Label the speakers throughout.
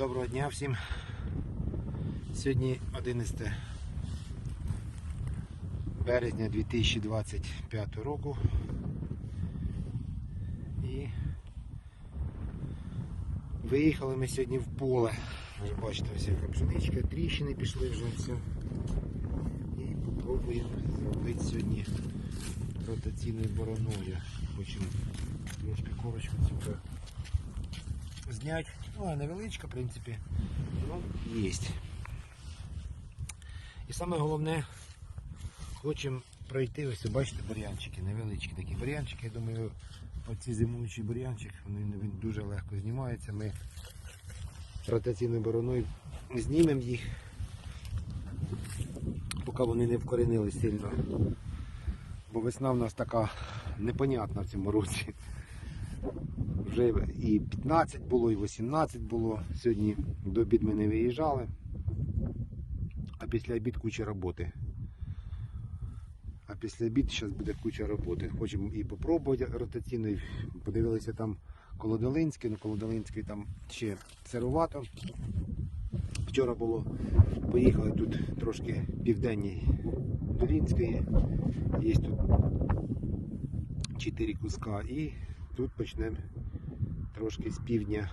Speaker 1: Доброго дня всім. Сьогодні 11 березня 2025 року. І виїхали ми сьогодні в поле. Ви бачите, ось яка пшеничка, тріщини пішли вже все. І попробуємо зробити сьогодні ротаційною бороною. Хочемо трошки корочку цю зняти. Ну, а невеличка, в принципі, ну, є. І саме головне, хочемо пройти, ось бачите, бур'янчики, невеличкі такі бур'янчики. Я думаю, оці зимуючий бур'янчик, він дуже легко знімається. Ми ротаційною бороною знімемо їх, поки вони не вкоренились сильно. Бо весна в нас така непонятна в цьому році. Вже і 15 було, і 18 було. Сьогодні до обід ми не виїжджали, а після обід куча роботи. А після обід зараз буде куча роботи. Хочемо і попробувати ротаційний. Подивилися там коло Долинської, ну коло Долинської там ще сирувато. Вчора було, поїхали тут трошки південні Долинської. Є тут 4 куска і тут почнемо трошки з півдня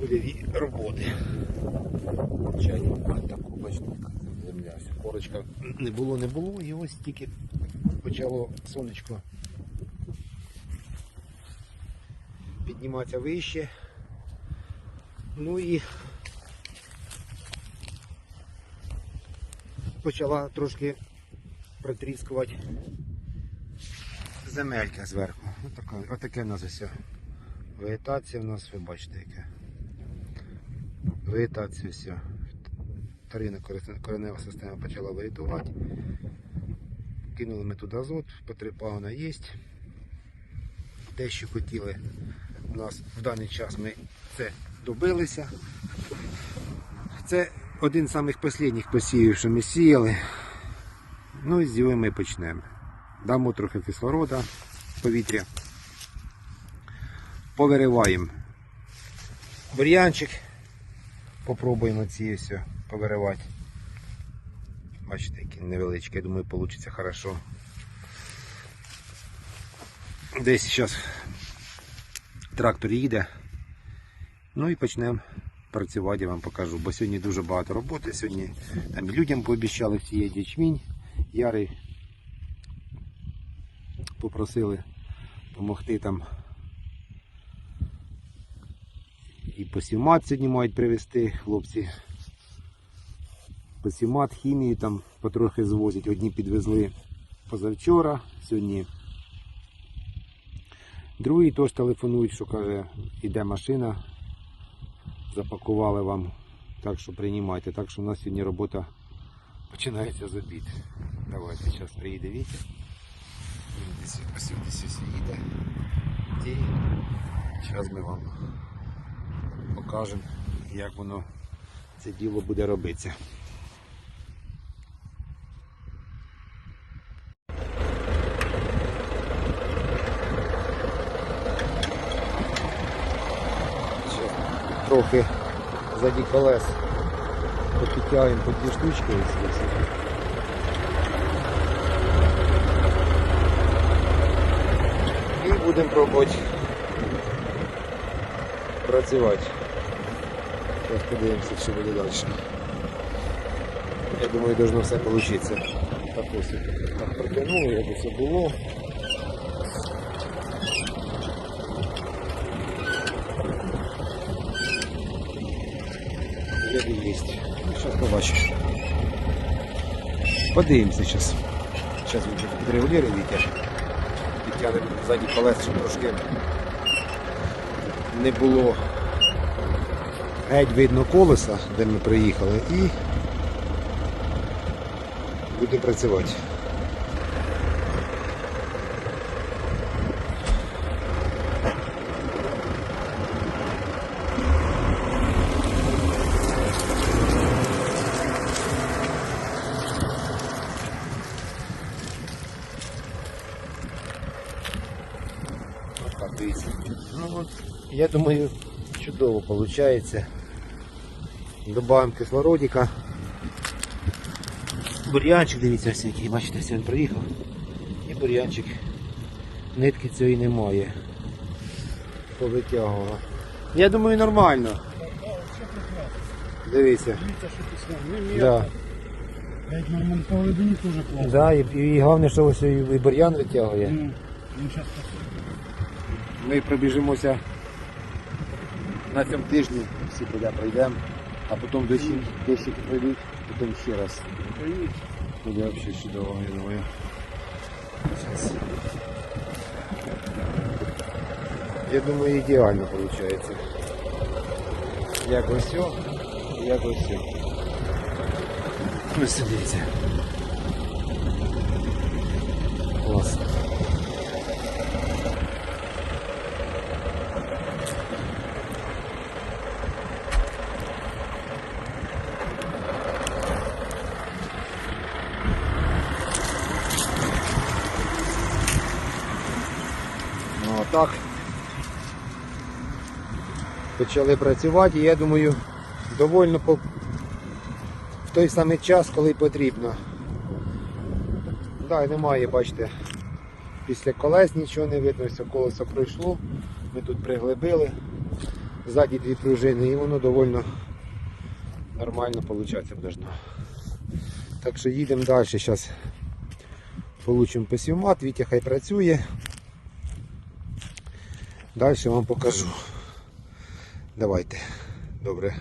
Speaker 1: польові роботи. Чайник таку бачите, земля. Корочка не було, не було, і ось тільки почало сонечко підніматися вище. Ну і почала трошки протріскувати земелька зверху. Отаке в нас ось. Вегетація в нас, ви бачите, яке. Вегетація. Вторинна корис- коренева система почала вегетувати. Кинули ми туди азот, потріпавна є. Те, що хотіли у нас в даний час ми це добилися. Це один з самих посівів, що ми сіяли. Ну і з його ми почнемо. Дамо трохи кислорода повітря. Повириваємо бур'янчик. Попробуємо ці все повиривати. Бачите, які невеличкі, я думаю, вийде хорошо. Десь зараз трактор їде. Ну і почнемо працювати, я вам покажу. Бо сьогодні дуже багато роботи. Сьогодні там і людям пообіцяли всі ячмінь. Ярий попросили допомогти там. І посівмат сьогодні мають привезти хлопці. Посівмат, хімію там потрохи звозять. Одні підвезли позавчора, сьогодні. Другі теж телефонують, що каже, іде машина, запакували вам, так що приймайте. Так що у нас сьогодні робота починається з обід. Давайте, зараз приїде десь ось десь їде. І зараз ми вам покажемо, як воно це діло буде робитися. Трохи заді колес попідтягуємо по дві штучки. І будемо пробувати працювати. Зараз подивимося, що буде далі. Я думаю, должно все вийти. Так ось так протягнули, як все було. Є. Зараз побачиш. Подивимося зараз. Зараз він вже підрегулює Вітя. Підтягнемо ззаді колес, щоб трошки не було геть видно колеса, де ми приїхали, і будемо працювати. Ну, я думаю, Чудово виходить. Добавимо кислородика. Бур'янчик, дивіться, ось який, бачите, ось він приїхав. І бур'янчик. Нитки цієї немає. Повитягувала. Я думаю, нормально. Дивіться. Да. Да, і, і головне, що ось і бур'ян витягує.
Speaker 2: Ну, зараз
Speaker 1: Ми пробіжимося на цьому тижні, всі поля пройдемо, а потім дощі, дощі пройдуть, потім ще раз.
Speaker 2: постоїть.
Speaker 1: Буде взагалі чудово, я думаю. Щас. Я думаю, ідеально виходить. Як ось все, як ось все. Ну, сидіться. Класно. Так. Почали працювати і я думаю, довольно по... в той самий час, коли потрібно. Да, немає, бачите, після колес нічого не видно, все колесо пройшло. Ми тут приглибили. Ззаді дві пружини і воно довольно нормально виходить должно. Так що їдемо далі. Зараз получимо посівмат, Вітя хай працює. Далі вам покажу. Давайте. Добре.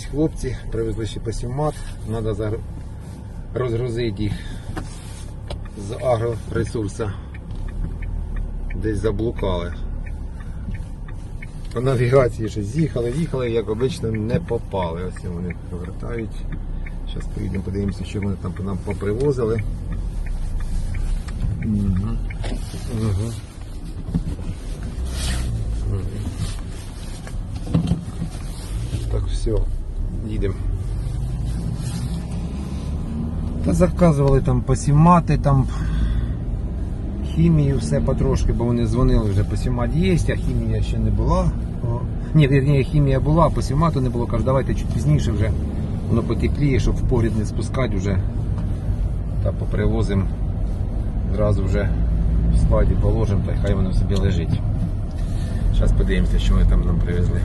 Speaker 1: Приїхали хлопці, привезли ще посівмат, треба розгрузити їх з агроресурсу. Десь заблукали. По навігації ще з'їхали, їхали, як обично, не попали. Ось вони повертають. Зараз поїдемо, подивимося, що вони там нам попривозили. Угу. Угу. Так, все, їдемо. Та заказували там посімати, там хімію, все потрошки, бо вони дзвонили вже посімат є, а хімія ще не була. Ні, вірні, хімія була, а посімату не було. Кажу, давайте чуть пізніше вже воно потепліє, щоб в погріб не спускати вже. Та попривозимо зразу вже в складі положимо, та хай воно собі лежить. Зараз подивимося, що вони там нам привезли.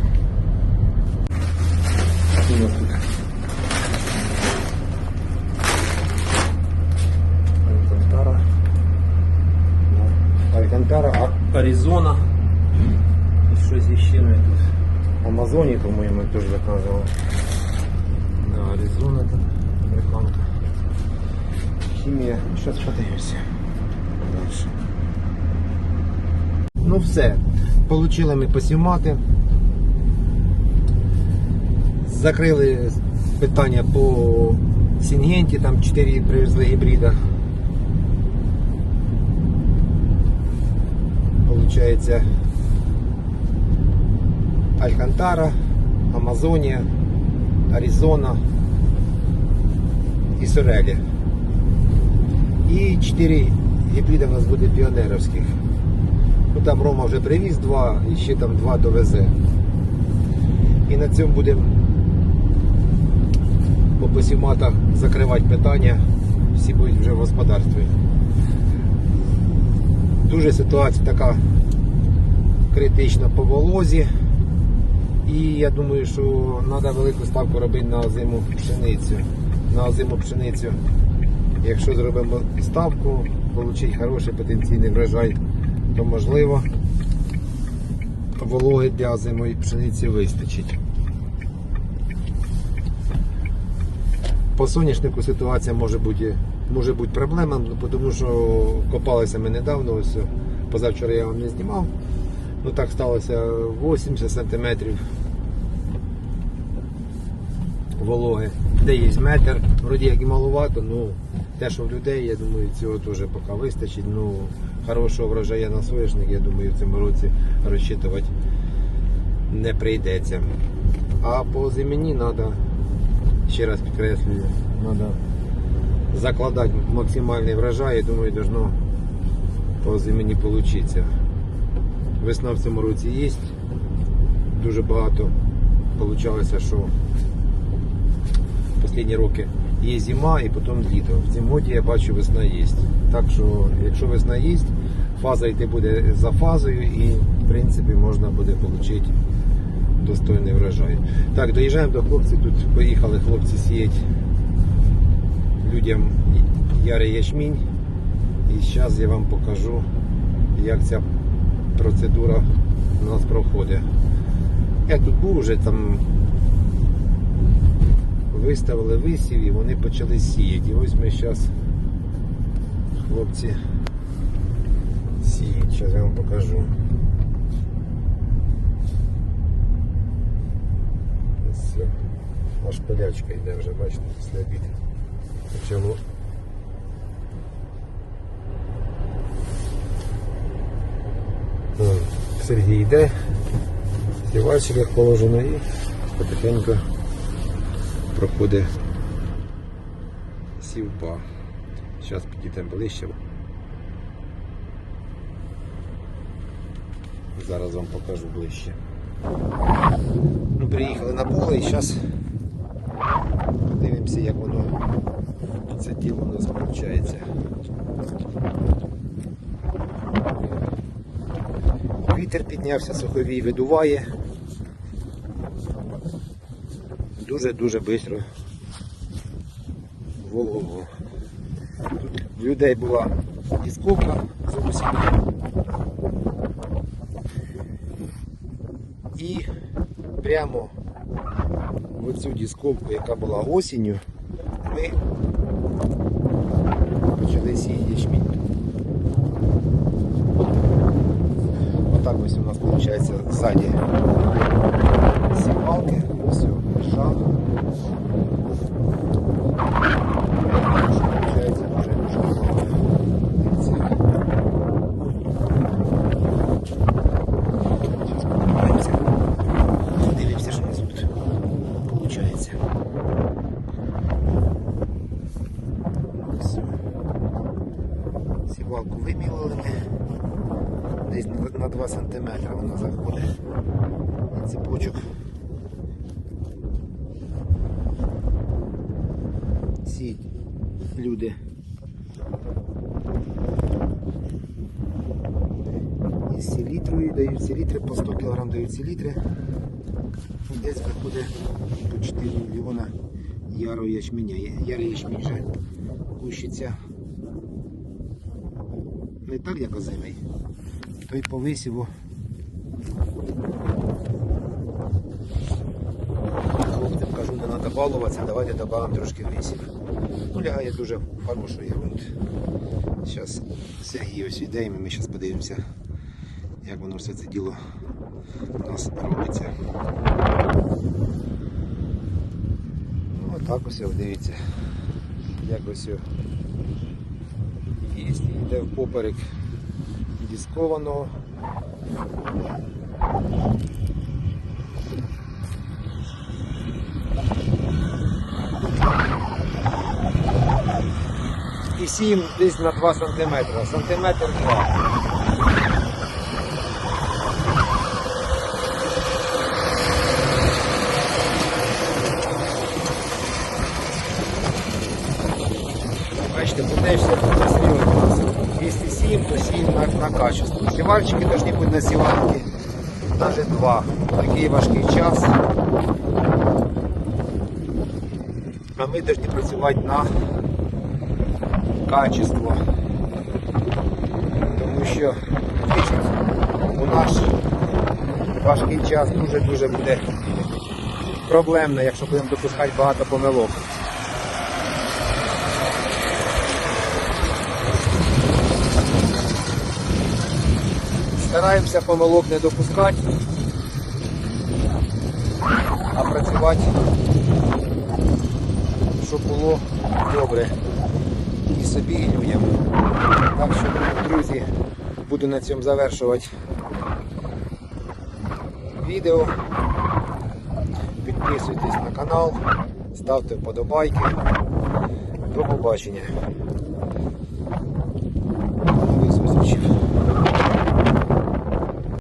Speaker 1: Тут? Алькантара. Да. Алькантара, А- Аризона. І щось іще ми тут. Амазонії, по-моєму, теж заказували. Да, Аризона там, американка. Хімія. Зараз подивимося. Дальше. Ну все. Получили ми посімати. Закрили питання по Сінгенті, там 4 привезли гібрида. Получається Алькантара, Амазонія, Аризона і Сорелі. І 4 гібрида у нас буде піонеровських. Ну там Рома вже привіз два і ще там два довезе. І на цьому будемо по посіматах закривати питання. Всі будуть вже в господарстві. Дуже ситуація така критична по волозі. І я думаю, що треба велику ставку робити на зиму пшеницю. На зиму пшеницю. Якщо зробимо ставку, отримати хороший потенційний врожай, то можливо вологи для зимої пшениці вистачить. По соняшнику ситуація може бути, може бути проблема, тому що копалися ми недавно, ось позавчора я вам не знімав. Ну так сталося 80 сантиметрів вологи. Де є метр, вроді як і маловато, ну те, що в людей, я думаю, цього теж поки вистачить. Ну, хорошого врожая на соняшник, я думаю, в цьому році розчитувати не прийдеться. А по зимені треба, ще раз підкреслюю, треба закладати максимальний врожай, я думаю, должно по зимені получиться. Весна в цьому році є. Дуже багато получалося, що останні роки є зима і потім літо. В зимоті я бачу весна є. Так що, якщо весна є, фаза йти буде за фазою і в принципі можна буде отримати достойний врожай. Так, доїжджаємо до хлопців. Тут поїхали хлопці сіять людям ярий ячмінь. І зараз я вам покажу, як ця процедура у нас проходить. Я тут був вже там виставили висів і вони почали сіяти. І ось ми зараз хлопці сіють. Зараз я вам покажу. Ось. Аж полячка йде вже, бачите, після обіду. Почало Сергій йде, сівальчик як положено і потихеньку проходить сівба. Зараз підійдемо ближче. Зараз вам покажу ближче. Ну, приїхали на поле і зараз подивимося, як воно це діло у нас виходить. Вітер піднявся, суховій видуває. Дуже-дуже швидко волого. Тут в людей була дисковка зовсім. І прямо в цю дисковку, яка була осінню, ми почали сіяти ячмінь. Отак ось у нас виходить ззаді сівалки, все, шаг. Получається дуже дуже багато. Дивіться. Щас подивимося. Подивимося, що у нас тут виходить. Все. Сівалку вимілили ми десь на- на 2 см вона заходить на цепочок. Сіють люди. Із селітрою дають селітри, по 100 кг дають селітри. І десь виходить по 4 мільйона ярого ячменя. Ярий ячмінь вже кущиться не так, як озимий. Той по висіву. Хлопцям кажу, не треба балуватися, давайте додамо трошки висів. Ну, лягає дуже хороший ґрунт. Зараз Сергій ось іде, і ми зараз подивимося, як воно все це діло у нас робиться. Ну, отак ось дивіться. Як ось є. Йде в поперек. І сім десь на 2 см, сантиметр 2. Насівальщики повинні бути насівальники. Навіть два. Такий важкий час. А ми повинні працювати на качество. Тому що у наш важкий час дуже-дуже буде проблемно, якщо будемо допускати багато помилок. Стараємося помилок не допускати, а працювати, щоб було добре і собі, і людям. Так що, друзі, буду на цьому завершувати відео. Підписуйтесь на канал, ставте вподобайки. До побачення.